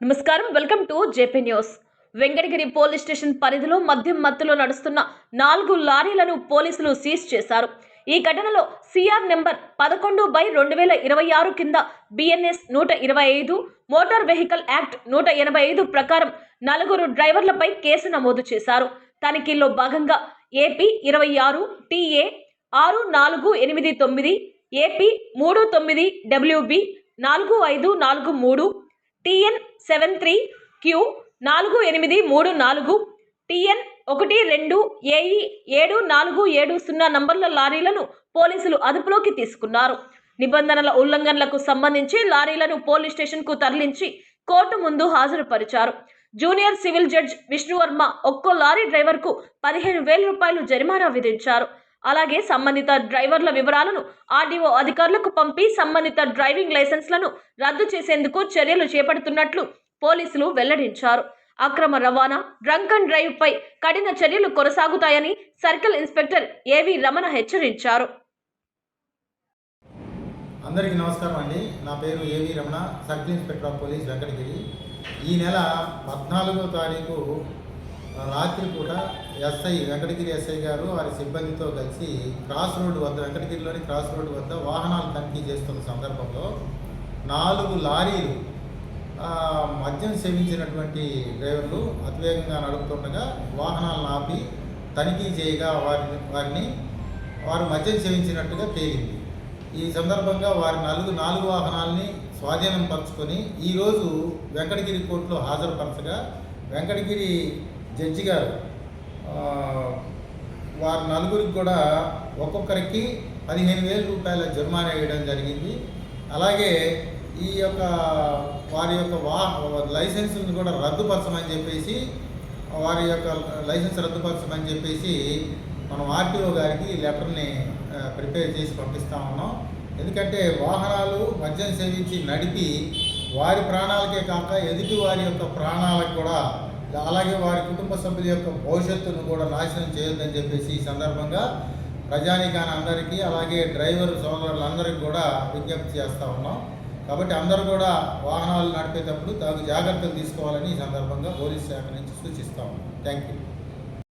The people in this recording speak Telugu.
నమస్కారం. Welcome to JP news. Venkatagiri police station పరిధిలో మద్యం మత్తులో నడుస్తున్న నాలుగు లారీలను పోలీసులు సీజ్ చేశారు. ఈ ఘటనలో సిఆర్ నెంబర్ పదకొండు బై రెండు వేల ఇరవై ఆరు కింద బిఎన్ఎస్ నూట ఇరవై ఐదు మోటార్ వెహికల్ యాక్ట్ నూట ఎనభై ఐదు ప్రకారం నలుగురు డ్రైవర్లపై కేసు నమోదు చేశారు. తనిఖీల్లో భాగంగా ఏపీ ఇరవై ఆరు టీఏ ఆరు నాలుగు ఎనిమిది తొమ్మిది ఏపీ మూడు తొమ్మిది డబ్ల్యూబి నాలుగు ఐదు నాలుగు మూడు టిఎన్ సెవెన్ త్రీ క్యూ నాలుగు ఎనిమిది మూడు నాలుగు టిఎన్ ఒకటి రెండు ఏఈ ఏడు నాలుగు ఏడు సున్నా నంబర్ల లారీలను పోలీసులు అదుపులోకి తీసుకున్నారు. నిబంధనల ఉల్లంఘనలకు సంబంధించి లారీలను పోలీస్ స్టేషన్కు తరలించి కోర్టు ముందు హాజరుపరిచారు. జూనియర్ సివిల్ జడ్జ్ విష్ణువర్మ ఒక్కో లారీ డ్రైవర్కు పదిహేను వేల రూపాయలు జరిమానా విధించారు. అలాగే సంబంధిత డ్రైవర్ల వివరాలను ఆర్డీఓ అధికారులకు పంపి సంబంధిత డ్రైవింగ్ లైసెన్స్లను రద్దు చేసేందుకు చర్యలు చేపడుతున్నట్లు పోలీసులు వెల్లడించారు. అక్రమ రవాణా డ్రంక్ అండ్ డ్రైవ్ పై కఠిన చర్యలు కొనసాగుతాయని సర్కిల్ ఇన్స్పెక్టర్ ఏవి రమణ హెచ్చరించారు. అందరికీ నమస్కారం అండి. నా పేరు AV Ramana circle inspector of police Venkatagiri. ఈ నెల పద్నాలుగో తారీఖు రాత్రిపూట ఎస్ఐ వెంకటగిరి ఎస్ఐ గారు వారి సిబ్బందితో కలిసి క్రాస్ రోడ్డు వద్ద వెంకటగిరిలోని క్రాస్ రోడ్డు వద్ద వాహనాలు తనిఖీ చేస్తున్న సందర్భంలో నాలుగు లారీలు మద్యం సేవించినటువంటి డ్రైవర్లు అతివేగంగా నడుపుతుండగా వాహనాలను ఆపి తనిఖీ చేయగా వారిని వారిని వారు మద్యం సేవించినట్టుగా తేలింది. ఈ సందర్భంగా వారి నాలుగు నాలుగు వాహనాల్ని స్వాధీనం పరుచుకొని ఈరోజు వెంకటగిరి కోర్టులో హాజరుపరచగా వెంకటగిరి జడ్జి గారు వారి నలుగురికి కూడా ఒక్కొక్కరికి పదిహేను వేల రూపాయల జరిమానా వేయడం జరిగింది. అలాగే ఈ యొక్క వారి యొక్క వా లైసెన్స్ని కూడా రద్దుపరచమని చెప్పేసి వారి యొక్క లైసెన్స్ రద్దుపరచమని చెప్పేసి మనం ఆర్టీఓ గారికి ఈ లెటర్ని ప్రిపేర్ చేసి పంపిస్తా ఉన్నాం. ఎందుకంటే వాహనాలు మద్యం సేవించి నడిపి వారి ప్రాణాలకే కాక ఎదుటి వారి యొక్క ప్రాణాలకు కూడా అలాగే వారి కుటుంబ సభ్యుల యొక్క భవిష్యత్తును కూడా నాశనం చేయొద్దని చెప్పేసి ఈ సందర్భంగా ప్రజానికాని అందరికీ అలాగే డ్రైవర్ సోదరులందరికీ కూడా విజ్ఞప్తి చేస్తూ ఉన్నాం. కాబట్టి అందరూ కూడా వాహనాలు నడిపేటప్పుడు తగు జాగ్రత్తలు తీసుకోవాలని ఈ సందర్భంగా పోలీస్ శాఖ నుంచి సూచిస్తాం థ్యాంక్ యూ